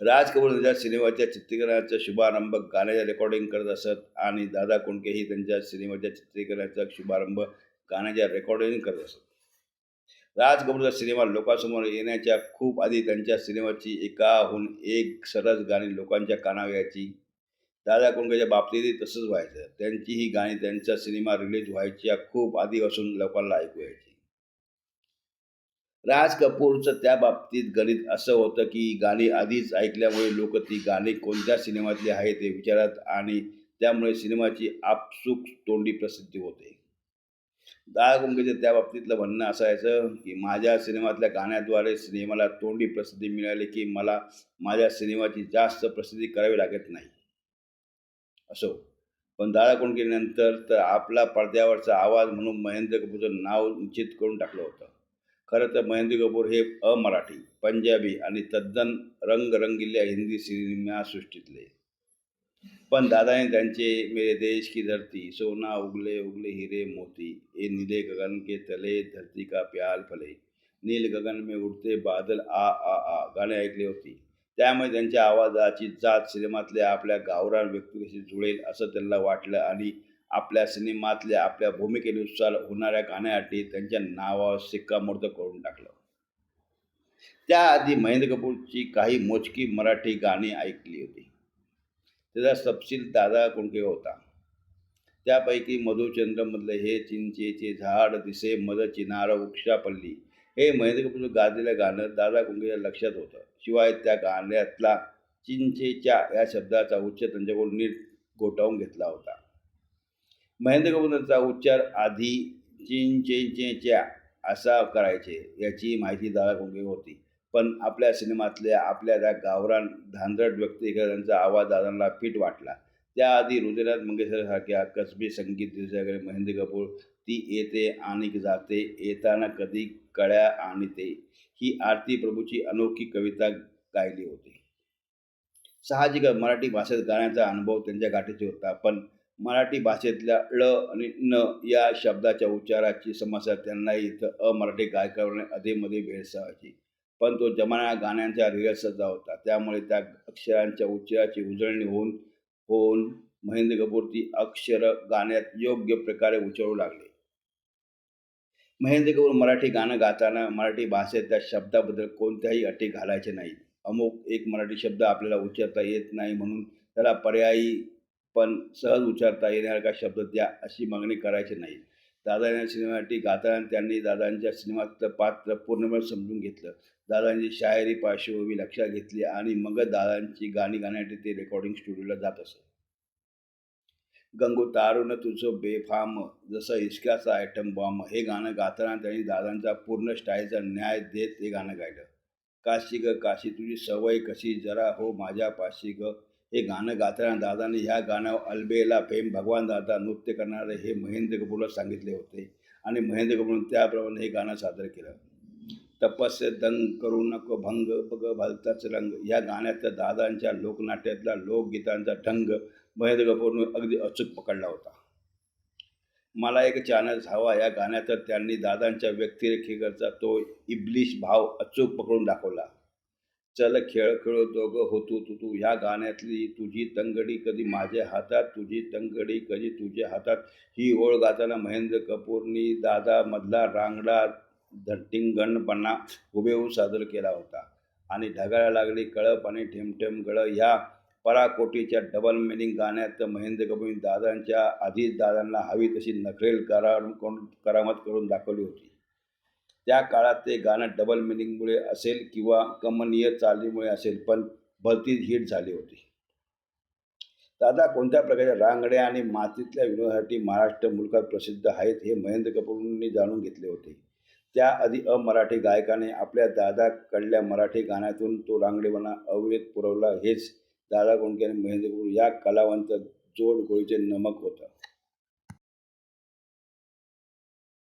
राज कपूर त्यांच्या सिनेमाच्या चित्रीकरणाचा शुभारंभ गाण्याच्या रेकॉर्डिंग करत असत आणि दादा कोंडके ही त्यांच्या सिनेमाच्या चित्रीकरणाचा शुभारंभ गाण्याच्या रेकॉर्डिंग करत असत. राज कपूरचा सिनेमा लोकांसमोर येण्याच्या खूप आधी त्यांच्या सिनेमाची एकाहून एक सरस गाणी लोकांच्या कानावर यायची. दादा कोंडकेच्या बाबतीतही तसंच व्हायचं. त्यांची ही गाणी त्यांचा सिनेमा रिलीज व्हायच्या खूप आधीपासून लोकांना ऐकू यायची. राज कपूरचं त्या बाबतीत गणित असं होतं की गाणी आधीच ऐकल्यामुळे लोक ती गाणी कोणत्या सिनेमातली आहे ते विचारत आणि त्यामुळे सिनेमाची आपसूक तोंडी प्रसिद्धी होते. दाळगुंगेचं त्या बाबतीतलं म्हणणं असायचं की माझ्या सिनेमातल्या गाण्याद्वारे सिनेमाला तोंडी प्रसिद्धी मिळाली की मला माझ्या सिनेमाची जास्त प्रसिद्धी करावी लागत नाही. असो पण दादा तर आपला पडद्यावरचा आवाज म्हणून महेंद्र कपूरचं नाव निश्चित करून टाकलं होतं. खरं तर महेंद्र कपूर हे अमराठी पंजाबी आणि तद्दन रंगरंगिल्या हिंदी सिनेमासृष्टीतले पण दादाने त्यांचे मेरे देश की धरती सोना उगले उगले हिरे मोती ए नीले गगन के तले धरती का प्याल फले नील गगन में उडते बादल आ आ आ गाणे ऐकले होती. त्यामुळे त्यांच्या आवाजाची जात सिनेमातल्या आपल्या गावरान व्यक्तीशी जुळेल असं त्यांना वाटलं आणि आपल्या सिनेमातल्या आपल्या भूमिकेनुसार होणाऱ्या गाण्यासाठी त्यांच्या नावावर शिक्कामोर्तब करून टाकलं. त्याआधी महेंद्र कपूरची काही मोजकी मराठी गाणी ऐकली होती. त्याचा तपशील दादा कोणके होता? त्यापैकी मधुचंद्रमधलं हे चिंचेचे झाड दिसे मद चिनार वृक्षापल्ली हे महेंद्र कपूरचं गाजलेलं गाणं दादा कुंकेच्या लक्षात होतं. शिवाय त्या गाण्यातला चिंचेच्या या शब्दाचा उच्च त्यांच्याकडून नीट गोटावून घेतला होता. महेंद्र कपूरचा उच्चार आधी चिंचेच्या असा करायचे याची माहिती दादा होती. पण आपल्या सिनेमातल्या आपल्या त्या गावरान धांदरट व्यक्तिगतांचा आवाज दादांना फिट वाटला. त्याआधी हृदयनाथ मंगेशकरसारख्या कसबी संगीत दिवसाकडे महेंद्र कपूर ती येते आणि जाते येताना कधी कळ्या आणि ते. ही आरती प्रभूची अनोखी कविता गायली होती. साहजिक मराठी भाषेत गाण्याचा अनुभव त्यांच्या गाठीचे होता पण मराठी भाषेतल्या ळ आणि न या शब्दाच्या उच्चाराची समस्या त्यांना इथं अमराठी गायकाने अधेमध्ये भेडसावायची पण तो जमाना गाण्यांच्या रिहर्सलचा होता. त्यामुळे त्या अक्षरांच्या उच्चाराची उजळणी होऊन होऊन महेंद्र कपूर ती अक्षर गाण्यात योग्य प्रकारे उचलू लागले. महेंद्र कपूर मराठी गाणं गाताना मराठी भाषेत त्या शब्दाबद्दल कोणत्याही अटी घालायचे नाही अमुक एक मराठी शब्द आपल्याला उच्चारता येत नाही म्हणून त्याला पर्यायी पण सहज उच्चारता येण्यासारखा शब्द द्या अशी मागणी करायची नाही. दादा सिनेमासाठी गाताना त्यांनी दादांच्या सिनेमातलं पात्र पूर्णपणे समजून घेतलं. दादांची शायरी पार्श्वभूमी लक्षात घेतली आणि मग दादांची गाणी गाण्यासाठी ते रेकॉर्डिंग स्टुडिओला जात असत गंगू तारुण तुझं बेफाम जसं इश्काचा आयटम बॉम्ब हे गाणं गाताना त्यांनी दादांचा पूर्ण स्टाईलचा न्याय देत हे गाणं गायलं. काशी ग काशी तुझी सवय कशी? जरा हो माझ्या पाशी ग. हे गाणं गाताना दादाने ह्या गाण्यावर अलबेला फेम भगवान दादा नृत्य करणारे हे महेंद्र कपूरला सांगितले होते. आणि महेंद्र कपूरने त्याप्रमाणे हे गाणं सादर केलं. तपस्य दंग करू नको भंग बग भलताच रंग. या गाण्यातल्या दादांच्या लोकनाट्यातला लोकगीतांचा ढंग महेंद्र कपूरने अगदी अचूक पकडला होता. मला एक चॅनल हवा या गाण्यात त्यांनी दादांच्या व्यक्तिरेखेकरचा तो इब्लिश भाव अचूक पकडून दाखवला. चल खेळ खेळो दोघं होतो तू तू. ह्या गाण्यातली तुझी तंगडी कधी माझ्या हातात तुझी तंगडी कधी तुझ्या हातात. ही ओळ गाताना महेंद्र कपूरनी दादामधला रांगडा धट्टिंगणपणा हुबेहूब सादर केला होता. आणि ढगाळ्या लागली कळप आणि ठेमठेम गळ. ह्या पराकोटीच्या डबल मिनिंग गाण्यात महेंद्र कपूरनी दादांच्या आधीच दादांना हवी तशी नखरेल करा करामत करून दाखवली होती. त्या काळात ते गाणं डबल मिनिंगमुळे असेल किंवा कमनीय चालीमुळे असेल पण भलतीच हिट झाली होती. दादा कोणत्या प्रकारच्या रांगड्या आणि मातीतल्या विनोदासाठी महाराष्ट्र मुलकात प्रसिद्ध आहेत हे महेंद्र कपूरनी जाणून घेतले होते. त्याआधी अमराठी गायकाने आपल्या दादाकडल्या मराठी गाण्यातून तो रांगडेपणा अविरत पुरवला. हेच दादा कोंडके आणि महेंद्र कपूर या कलावंत जोड गोळीचे नमक होतं.